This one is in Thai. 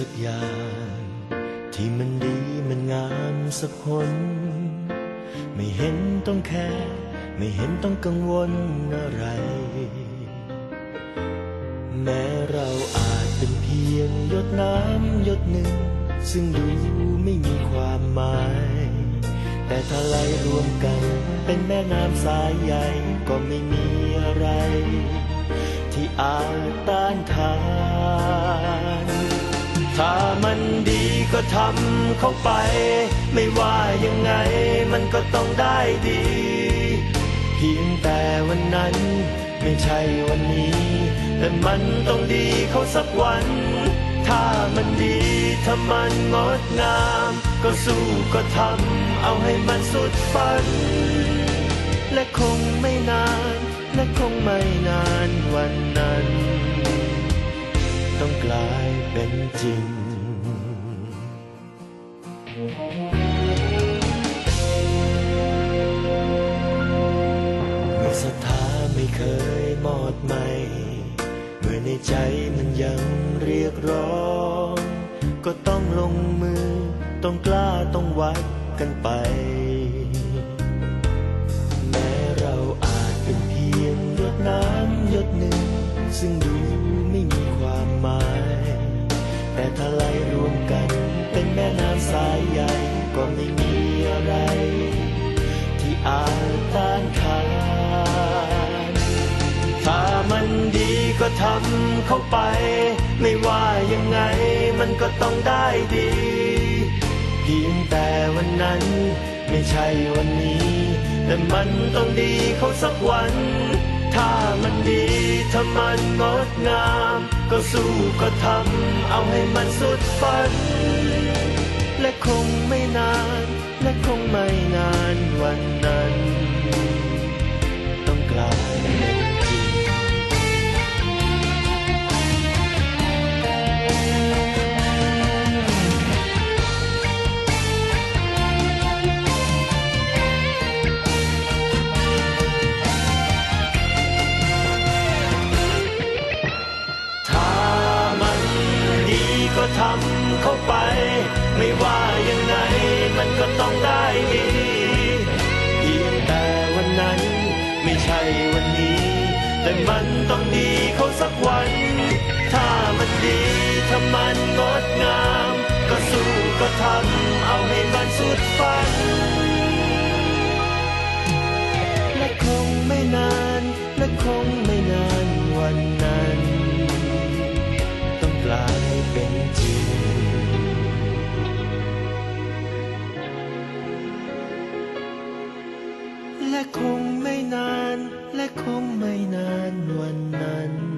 สักอย่าง ที่มันดีมันงามสักหนไม่เห็นต้องแค่ไม่เห็นต้องกังวลอะไร แม้เราอาจเป็นเพียงหยดน้ำหยดหนึ่ง ซึ่งดูไม่มีความหมาย แต่ถ้าไหลรวมกันเป็นแม่น้ำสายใหญ่ก็ไม่มีอะไร ที่อาจต้านทาน ถ้ามันดีก็ทำเข้าไป ไม่ว่ายังไงมันก็ต้องได้ดี เพียงแต่วันนั้น ไม่ใช่วันนี้ แต่มันต้องดีเขาสักวัน ถ้ามันดีถ้ามันงดงาม ก็สู้ก็ทำเอาให้มันสุดฝัน และคงไม่นาน และคงไม่นานวันนั้น เป็นจริง เมื่อศรัทธาไม่เคยหมดไหม เมื่อในใจมันยังเรียกร้อง ก็ต้องลงมือ ต้องกล้าต้องวัดกันไป แม้เราอาจเป็นเพียงหยดน้ำหยดหนึ่ง ซึ่งดู แต่ถ้าไหลรวมกัน เป็นแม่น้ำสายใหญ่ก็ไม่มีอะไร ที่อาจต้านทาน ถ้ามันดีก็ทำเข้าไป ไม่ว่ายังไงมันก็ต้องได้ดี เพียงแต่วันนั้นไม่ใช่วันนี้ แต่มันต้องดีเขาสักวัน ถ้ามันดี มันงดงาม ก็สู้ก็ทำเอาให้มันสุดฝัน และคงไม่ ทำเข้าไป ไม่ว่ายังไงมันก็ต้องได้ดีเพียงแต่วันนั้นไม่ใช่วันนี้ แต่มันต้องดีเขาสักวัน ถ้ามันดีถ้ามันงดงาม ก็สู้ก็ทำเอาให้มันสุดฝัน และคงไม่นาน และคงไม่นานวันนั้น